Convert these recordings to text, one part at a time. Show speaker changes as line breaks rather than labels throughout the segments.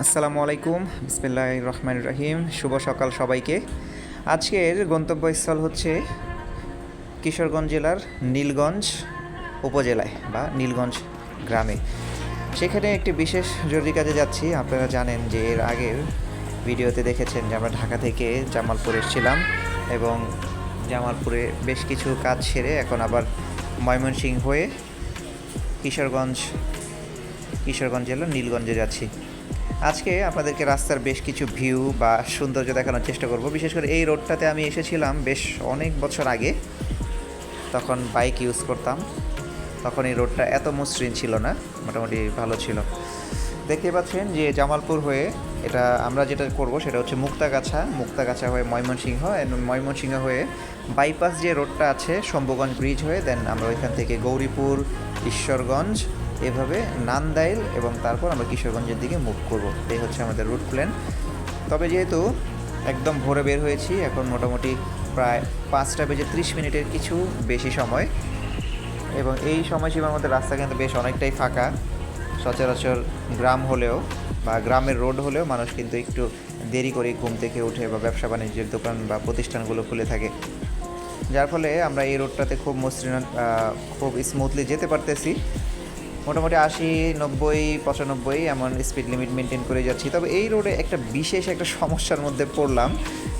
আসসালামু আলাইকুম। বিসমিল্লাহ রহমান রহিম। শুভ সকাল সবাইকে। আজকের গন্তব্যস্থল হচ্ছে কিশোরগঞ্জ জেলার নীলগঞ্জ উপজেলায় বা নীলগঞ্জ গ্রামে। সেখানে একটি বিশেষ জরুরি কাজে যাচ্ছি। আপনারা জানেন যে এর আগের ভিডিওতে দেখেছেন যে আমরা ঢাকা থেকে জামালপুর এসেছিলাম এবং জামালপুরে বেশ কিছু কাজ সেরে এখন আবার ময়মনসিংহ হয়ে কিশোরগঞ্জ কিশোরগঞ্জ জেলার নীলগঞ্জে যাচ্ছি। আজকে আপনাদেরকে রাস্তার বেশ কিছু ভিউ বা সৌন্দর্য দেখানোর চেষ্টা করব। বিশেষ করে এই রোডটাতে আমি এসেছিলাম বেশ অনেক বছর আগে। তখন বাইক ইউজ করতাম। তখন এই রোডটা এত মসৃণ ছিল না, মোটামুটি ভালো ছিল। দেখতে পাচ্ছেন যে জামালপুর হয়ে এটা আমরা যেটা করব সেটা হচ্ছে মুক্তাগাছা। মুক্তাগাছা হয়ে ময়মনসিংহ ময়মনসিংহ হয়ে বাইপাস যে রোডটা আছে, শম্ভুগঞ্জ ব্রিজ হয়ে দেন আমরা ওইখান থেকে গৌরীপুর, ঈশ্বরগঞ্জ এভাবে নান্দাইল এবং তারপর আমরা কিশোরগঞ্জের দিকে মুভ করব। এই হচ্ছে আমাদের রুট প্ল্যান তবে যেহেতু একদম ভোরে বের হয়েছি, এখন মোটামুটি প্রায় পাঁচটা বেজে ত্রিশ মিনিটের কিছু বেশি সময়। এবং এই সময়সীমার মধ্যে রাস্তা কিন্তু বেশ অনেকটাই ফাঁকা। সচরাচর গ্রাম হলেও বা গ্রামের রোড হলেও মানুষ কিন্তু একটু দেরি করে ঘুম থেকে উঠে বা ব্যবসা বাণিজ্যের দোকান বা প্রতিষ্ঠানগুলো খুলে থাকে। যার ফলে আমরা এই রোডটাতে খুব মসৃণ খুব স্মুথলি যেতে পারতেছি। মোটামুটি আশি, নব্বই, পঁচানব্বই এমন স্পিড লিমিট মেনটেন করে যাচ্ছি। তবে এই রোডে একটা বিশেষ একটা সমস্যার মধ্যে পড়লাম।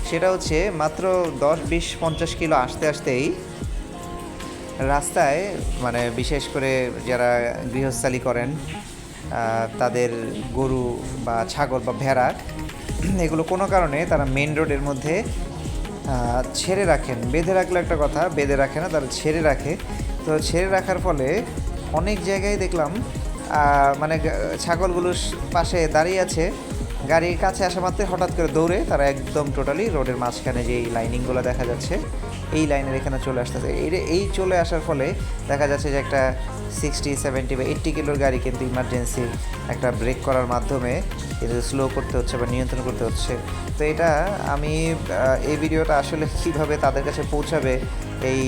সেটা হচ্ছে মাত্র দশ, বিশ, পঞ্চাশ কিলো আসতে আসতেই রাস্তায় মানে বিশেষ করে যারা গৃহস্থালি করেন তাদের গরু বা ছাগল বা ভেড়া, এগুলো কোনো কারণে তারা মেন রোডের মধ্যে ছেড়ে রাখেন। বেঁধে রাখলে একটা কথা, বেঁধে রাখে না, তারা ছেড়ে রাখে। তো ছেড়ে রাখার ফলে অনেক জায়গায় দেখলাম মানে ছাগলগুলোর পাশে দাঁড়িয়ে আছে। গাড়ির কাছে আসা মাত্রই হঠাৎ করে দৌড়ে তারা একদম টোটালি রোডের মাঝখানে যে এই লাইনিংগুলো দেখা যাচ্ছে, এই লাইনের এখানে চলে আসতেছে। এই এই চলে আসার ফলে দেখা যাচ্ছে যে একটা সিক্সটি সেভেন্টি বা এইট্টি কিলোর গাড়ি কিন্তু ইমার্জেন্সি একটা ব্রেক করার মাধ্যমে কিন্তু স্লো করতে হচ্ছে বা নিয়ন্ত্রণ করতে হচ্ছে। তো এটা আমি এই ভিডিওটা আসলে কীভাবে তাদের কাছে পৌঁছাবে এই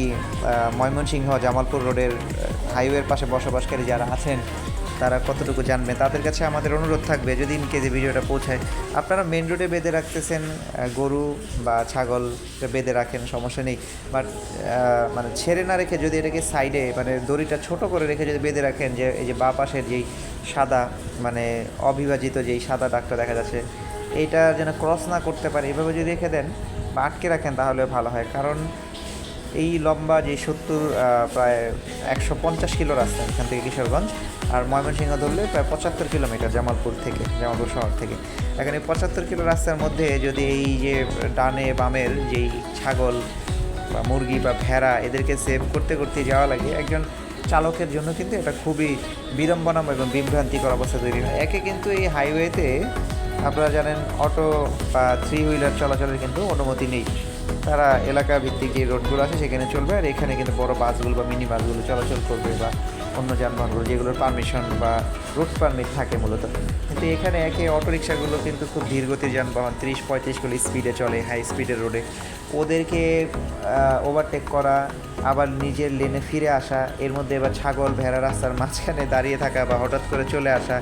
ময়মনসিংহ জামালপুর রোডের হাইওয়ের পাশে বসবাসকারী যারা আছেন তারা কতটুকু জানবে? তাদের কাছে আমাদের অনুরোধ থাকবে, যদি ইনকে যে ভিডিওটা পৌঁছায়। আপনারা মেন রোডে বেঁধে রাখতেছেন গরু বা ছাগল বেঁধে রাখেন, সমস্যা নেই। বাট মানে ছেড়ে না রেখে যদি এটাকে সাইডে মানে দড়িটা ছোট করে রেখে যদি বেঁধে রাখেন, যে, এই যে বা পাশের যেই সাদা মানে অবিভাজিত যেই সাদা দাগটা দেখা যাচ্ছে এইটা যেন ক্রস না করতে পারে, এভাবে যদি রেখে দেন বা আটকে রাখেন, তাহলে ভালো হয়। কারণ এই লম্বা যে সত্তর প্রায় একশো পঞ্চাশ কিলো রাস্তা এখান থেকে কিশোরগঞ্জ আর ময়মনসিংহ ধরলে প্রায় পঁচাত্তর কিলোমিটার জামালপুর থেকে, জামালপুর শহর থেকে। এখানে পঁচাত্তর কিলো রাস্তার মধ্যে যদি এই যে ডানে বামের যেই ছাগল বা মুরগি বা ভেড়া এদেরকে সেভ করতে করতে যাওয়া লাগে, একজন চালকের জন্য কিন্তু এটা খুবই বিড়ম্বনাম এবং বিভ্রান্তিকর অবস্থা তৈরি হয়। একে কিন্তু এই হাইওয়েতে আপনারা জানেন অটো বা থ্রি হুইলার চলাচলের কিন্তু অনুমতি নেই। তারা এলাকা ভিত্তিক যে রোডগুলো আছে সেখানে চলবে আর এখানে কিন্তু বড় বাসগুলো বা মিনি বাসগুলো চলাচল করবে বা অন্য যানবাহনগুলো যেগুলোর পারমিশন বা রুট পারমিট থাকে মূলত। কিন্তু এখানে একে অটো রিক্সাগুলো কিন্তু খুব ধীরগতির যানবাহন, তিরিশ পঁয়ত্রিশ কিলো স্পিডে চলে হাই স্পিডের রোডে ওদেরকে ওভারটেক করা, আবার নিজের লেনে ফিরে আসা, এর মধ্যে এবার ছাগল, ভেড়া রাস্তার মাঝখানে দাঁড়িয়ে থাকা বা হঠাৎ করে চলে আসা।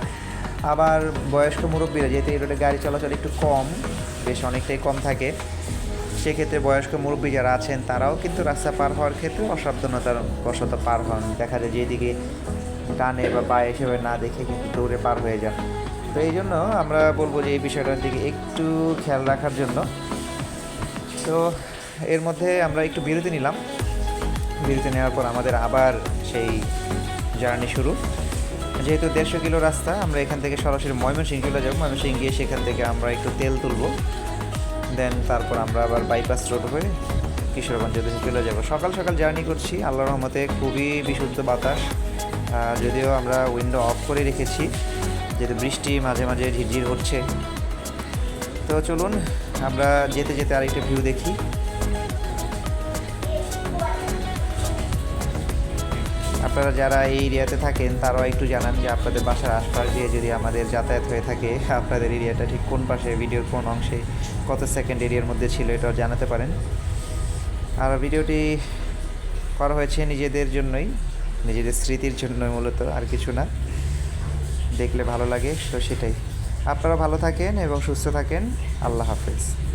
আবার বয়স্ক মুরব্বীরা, যেহেতু এই রোডে গাড়ি চলাচল একটু কম, বেশ অনেকটাই কম থাকে সেক্ষেত্রে বয়স্ক মুরব্বী যারা আছেন, তারাও কিন্তু রাস্তা পার হওয়ার ক্ষেত্রে অসাবধানতার বশত পার হন। দেখা যায় যেদিকে ডানে বা বায়ে হিসেবে না দেখে কিন্তু দৌড়ে পার হয়ে যান। তো এই জন্য আমরা বলব যে এই বিষয়টার দিকে একটু খেয়াল রাখার জন্য। তো এর মধ্যে আমরা একটু বিরতি নিলাম। বিরতি নেওয়ার পর আমাদের আবার সেই জার্নি শুরু। যেহেতু দেড়শো কিলো রাস্তা, আমরা এখান থেকে সরাসরি ময়মনসিংহ চলে যাব। ময়মনসিংহ গিয়ে সেখান থেকে আমরা একটু তেল তুলবো। দেন তারপর আমরা আবার বাইপাস রোড হয়ে কিশোরগঞ্জ দেশে চলে যাব। সকাল সকাল জার্নি করছি আল্লাহ রহমতে খুবই বিশুদ্ধ বাতাস। যদিও আমরা উইন্ডো অফ করে রেখেছি, যেহেতু বৃষ্টি মাঝে মাঝে ঝিরঝির হচ্ছে। তো চলুন, আমরা যেতে যেতে আরেকটা ভিউ দেখি। আপনারা যারা এই এরিয়াতে থাকেন, তারাও একটু জানান যে আপনাদের বাসার আশপাশ দিয়ে যদি আমাদের যাতায়াত হয়ে থাকে, আপনাদের এরিয়াটা ঠিক কোন পাশে, ভিডিওর কোন অংশে, কত সেকেন্ড এরিয়ার মধ্যে ছিল এটাও জানাতে পারেন। আর ভিডিওটি করা হয়েছে নিজেদের জন্যই, নিজেদের স্মৃতির জন্যই মূলত, আর কিছু না। দেখলে ভালো লাগে, তো সেটাই। আপনারা ভালো থাকেন এবং সুস্থ থাকেন। আল্লাহ হাফেজ।